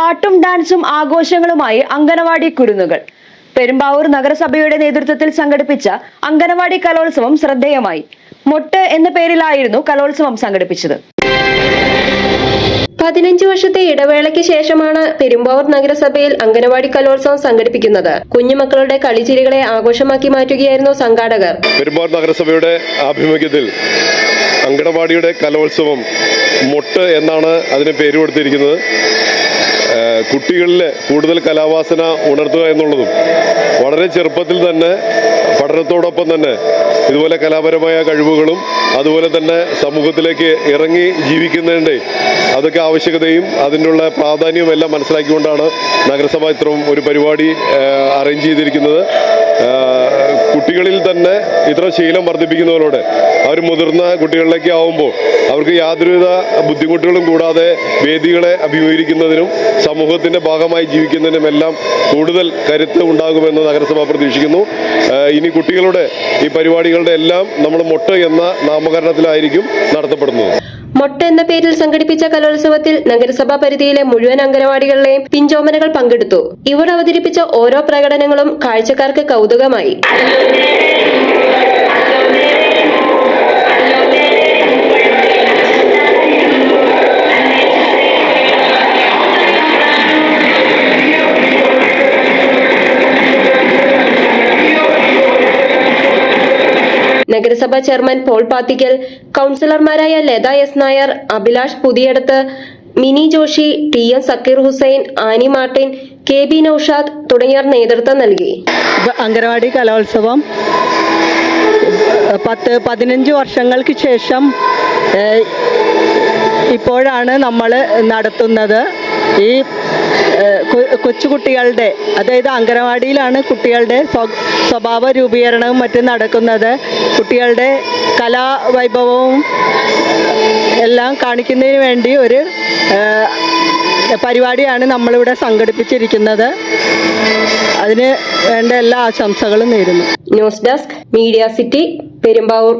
പാട്ടും ഡാൻസും ആഘോഷങ്ങളുമായി അങ്കനവാടി കുരുന്നുകൾ. പെരുമ്പാവൂർ നഗരസഭയുടെ നേതൃത്വത്തിൽ സംഘടിപ്പിച്ച അങ്കനവാടി കലോത്സവം ശ്രദ്ധേയമായി. മൊട്ട് എന്ന പേരിലായിരുന്നു കലോത്സവം സംഘടിപ്പിച്ചത്. പതിനഞ്ച് വർഷത്തെ ഇടവേളയ്ക്ക് ശേഷമാണ് പെരുമ്പാവൂർ നഗരസഭയിൽ അംഗനവാടി കലോത്സവം സംഘടിപ്പിക്കുന്നത്. കുഞ്ഞുമക്കളുടെ കളിച്ചിരികളെ ആഘോഷമാക്കി മാറ്റുകയായിരുന്നു സംഘാടകർ. പെരുമ്പാവൂർ നഗരസഭയുടെ ആഭിമുഖ്യത്തിൽ അങ്കണവാടിയുടെ കലോത്സവം മൊട്ട് എന്നാണ് അതിന് പേര് കൊടുത്തിരിക്കുന്നത്. കുട്ടികളിൽ കൂടുതൽ കലാവാസന ഉണർത്തുക എന്നുള്ളതും വളരെ ചെറുപ്പത്തിൽ തന്നെ പഠനത്തോടൊപ്പം തന്നെ ഇതുപോലെ കലാപരമായ കഴിവുകളും അതുപോലെ തന്നെ സമൂഹത്തിലേക്ക് ഇറങ്ങി ജീവിക്കുന്നതിന്റെ അതൊക്കെ ആവശ്യകതയും അതിനുള്ള പ്രാധാന്യവും എല്ലാം മനസ്സിലാക്കിക്കൊണ്ടാണ് നഗരസഭ ഇത്രയും ഒരു പരിപാടി അറേഞ്ച് ചെയ്തിരിക്കുന്നത്. കുട്ടികളിൽ തന്നെ ഇത്ര ശീലം വർദ്ധിപ്പിക്കുന്നതിലൂടെ അവർ മുതിർന്ന കുട്ടികളിലേക്ക് ആവുമ്പോൾ അവർക്ക് യാതൊരുവിധ ബുദ്ധിമുട്ടുകളും കൂടാതെ വേദികളെ അഭിമുഖീകരിക്കുന്നതിനും സമൂഹത്തിന്റെ ഭാഗമായി ജീവിക്കുന്നതിനും എല്ലാം കൂടുതൽ കരുത്ത് ഉണ്ടാകുമെന്ന് നഗരസഭ പ്രതീക്ഷിക്കുന്നു. ഇനി കുട്ടികളുടെ ഈ പരിപാടികളുടെ എല്ലാം നമ്മൾ മൊട്ട് എന്ന നാമകരണത്തിലായിരിക്കും നടത്തപ്പെടുന്നത്. മൊട്ട എന്ന പേരിൽ സംഘടിപ്പിച്ച കലോത്സവത്തിൽ നഗരസഭാ പരിധിയിലെ മുഴുവൻ അംഗനവാടികളിലെയും പിഞ്ചോമനകൾ പങ്കെടുത്തു. ഇവർ അവതരിപ്പിച്ച ഓരോ പ്രകടനങ്ങളും കാഴ്ചക്കാർക്ക് കൗതുകമായി. നഗരസഭാ chairman Paul Pathikkal കൌൺസിലർമാരായ Latha S Nair Abhilash Puthiyadath Mini Joshi T M Sakkeer Hussain Annie Martin K B Naushad തുടങ്ങിയവർ നേതൃത്വം നൽകി. അംഗനവാടി കലോത്സവം. പത്ത് പതിനഞ്ച് വർഷങ്ങൾക്ക് ശേഷം ഇപ്പോഴാണ് നമ്മൾ നടത്തുന്നത്. ഈ കൊച്ചുകുട്ടികളുടെ അതായത് അംഗനവാടിയിലാണ് കുട്ടികളുടെ സ്വഭാവ രൂപീകരണവും മറ്റും നടക്കുന്നത്. കുട്ടികളുടെ കലാവൈഭവവും എല്ലാം കാണിക്കുന്നതിന് വേണ്ടി ഒരു പരിപാടിയാണ് നമ്മളിവിടെ സംഘടിപ്പിച്ചിരിക്കുന്നത്. അതിന് വേണ്ട എല്ലാ ആശംസകളും നേരുന്നു. News desk media city Perumbavoor.